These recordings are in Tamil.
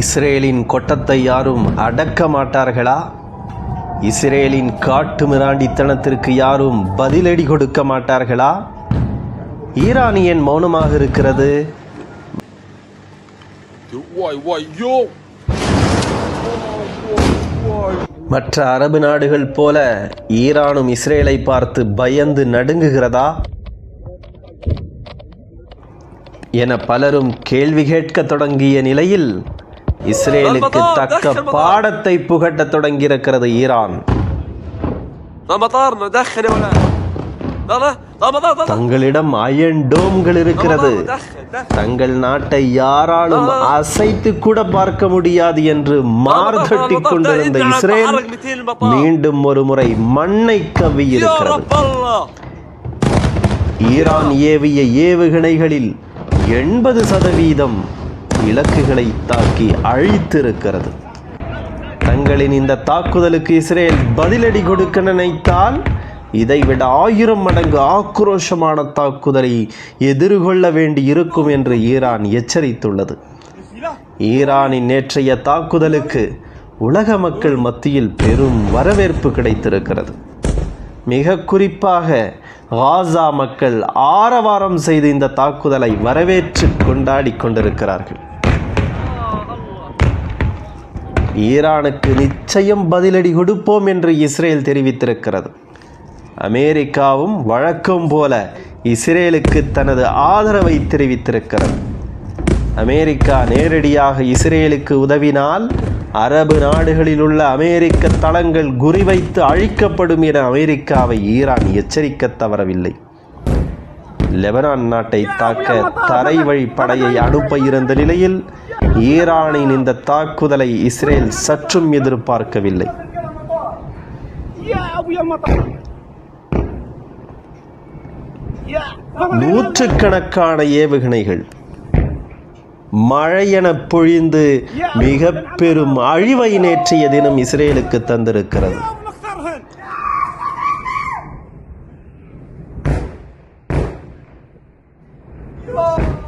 இஸ்ரேலின் கொட்டத்தை யாரும் அடக்க மாட்டார்களா? இஸ்ரேலின் காட்டு மிராண்டித்தனத்திற்கு யாரும் பதிலடி கொடுக்க மாட்டார்களா? ஈரானியன் மௌனமாக இருக்கிறது! மற்ற அரபு நாடுகள் போல ஈரானும் இஸ்ரேலை பார்த்து பயந்து நடுங்குகிறதா? என பலரும் கேள்வி கேட்க தொடங்கிய நிலையில் இஸ்ரேலுக்கு தக்க பாடத்தை புகட்ட தொடங்கியிருக்கிறது ஈரான். தங்களிடம் அயன் டோம்கள் இருக்கிறது. தங்கள் நாட்டை யாராலும் அசைத்து கூட பார்க்க முடியாது என்று மார்தட்டி கொண்டிருந்த இஸ்ரேல் மீண்டும் ஒரு முறை மண்ணை கவி இருக்கிறது ஈரான் ஏவிய ஏவுகணைகளில் எண்பது சதவீதம் இலக்குகளை தாக்கி அழித்திருக்கிறது. தங்களின் இந்த தாக்குதலுக்கு இஸ்ரேல் பதிலடி கொடுக்க நினைத்தால் இதைவிட ஆயிரம் மடங்கு ஆக்ரோஷமான தாக்குதலை எதிர்கொள்ள வேண்டி இருக்கும் என்று ஈரான் எச்சரித்துள்ளது. ஈரானின் நேற்றைய தாக்குதலுக்கு உலக மக்கள் மத்தியில் பெரும் வரவேற்பு கிடைத்திருக்கிறது. மிக குறிப்பாக காசா மக்கள் ஆரவாரம் செய்து இந்த தாக்குதலை வரவேற்று கொண்டாடி கொண்டிருக்கிறார்கள். ஈரானுக்கு நிச்சயம் பதிலடி கொடுப்போம் என்று இஸ்ரேல் தெரிவித்திருக்கிறது. அமெரிக்காவும் வழக்கம் போல இஸ்ரேலுக்கு தனது ஆதரவை தெரிவித்திருக்கிறது. அமெரிக்கா நேரடியாக இஸ்ரேலுக்கு உதவினால் அரபு நாடுகளில் உள்ள அமெரிக்க தளங்கள் குறிவைத்து அழிக்கப்படும் என அமெரிக்காவை ஈரான் எச்சரிக்க தவறவில்லை. லெபனான் நாட்டை தாக்க தரை வழி படையை அனுப்ப இருந்த நிலையில் ஈரானின் இந்த தாக்குதலை இஸ்ரேல் சற்றும் எதிர்பார்க்கவில்லை يا ابويا المطر يا நூற்றுக்கணக்கான ஏவுகணைகள் மழையென பொழிந்து மிக பெரும் அழிவை நேற்றைய தினம் இஸ்ரேலுக்கு தந்திருக்கிறது يا بنختارهن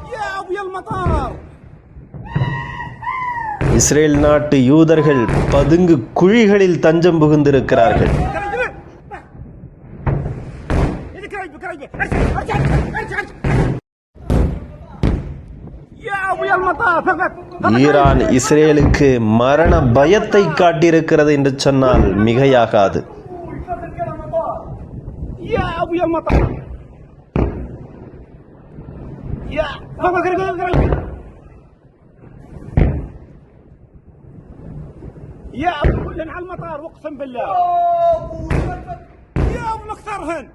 يا ابويا المطار இஸ்ரேல் நாட்டு யூதர்கள் பதுங்கு குழிகளில் தஞ்சம் புகுந்திருக்கிறார்கள் ஈரான் இஸ்ரேலுக்கு மரண பயத்தை காட்டியிருக்கிறது என்று சொன்னால் மிகையாகாது Yeah, يا كلهم على المطار أقسم بالله. يا أمك ثرهن